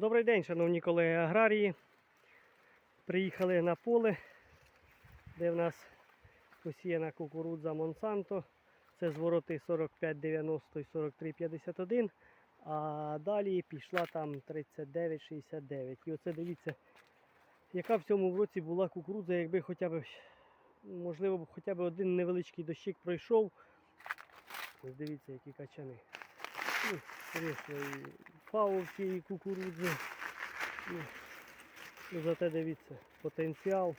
Добрий день, шановні колеги аграрії. Приїхали на поле, де в нас посіяна кукурудза Монсанто. Це звороти 4590 і 4351. А далі пішла там 3969. І оце дивіться, яка в цьому році була кукурудза, якби хоча б, можливо, хоча б один невеличкий дощик пройшов. Ось дивіться, які качани. Ну, звісно, і кукурудзи. Ну, зате дивіться, потенціал.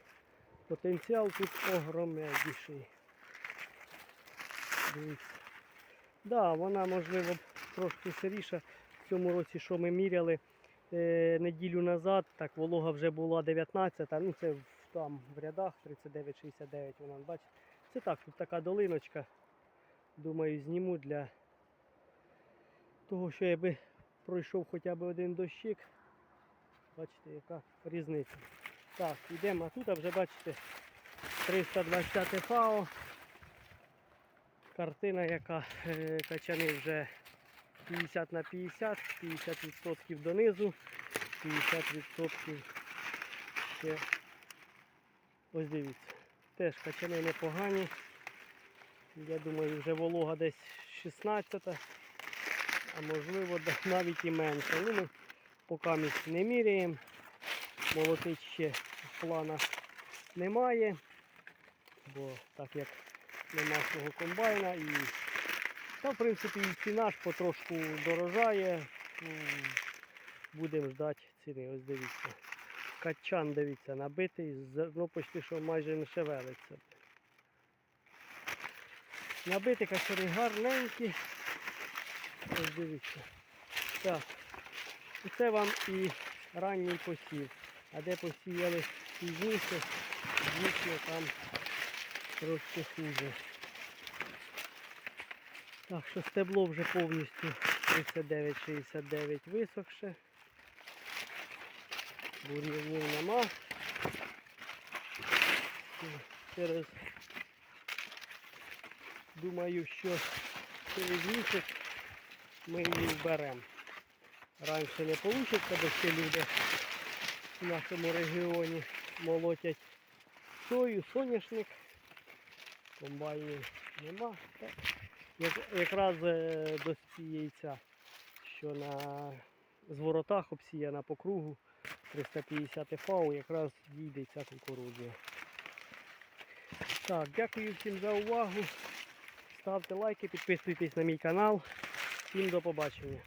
Потенціал тут огромніший. Дивіться. Да, вона можливо трошки сиріша. В цьому році, що ми міряли е, неділю назад, так волога вже була 19, ну це там в рядах 39-69, вона бачите. Це так, тут така долиночка. Думаю, зніму для того, що якби пройшов хоча б один дощик. Бачите, яка різниця. Так, йдемо, а тут вже бачите 320 ФАО. Картина, яка е, качани вже 50 на 50, 50% донизу, 50% ще. Ось дивіться. Теж качани непогані. Я думаю, вже волога десь 16, а можливо навіть і менше. Ну, ми поки ми не міряємо. Молотить ще в планах немає, бо так як нема свого комбайна і та в принципі і ціна ж потрошку дорожає. Будемо ждати ціни. Ось дивіться. Качан, дивіться, набитий, ну почти що майже не шевелиться. Набити качани гарненькі. Ось дивіться. Так. Це вам і ранній посів. А де посіяли пізніше, звісно, там трошки хуже. Так що стебло вже повністю 39-69 висохше. Бур'янів нема. Через думаю, що через місяць ми її вберемо. Раніше не вийде, бо ще люди в нашому регіоні молотять сою, соняшник. Комбайнів нема. Як, якраз е, до яйця, що на зворотах обсіяна по кругу 350 фау, якраз дійде ця кукурудза. Так, дякую всім за увагу. Ставте лайки, підписуйтесь на мій канал. Всім до побачення.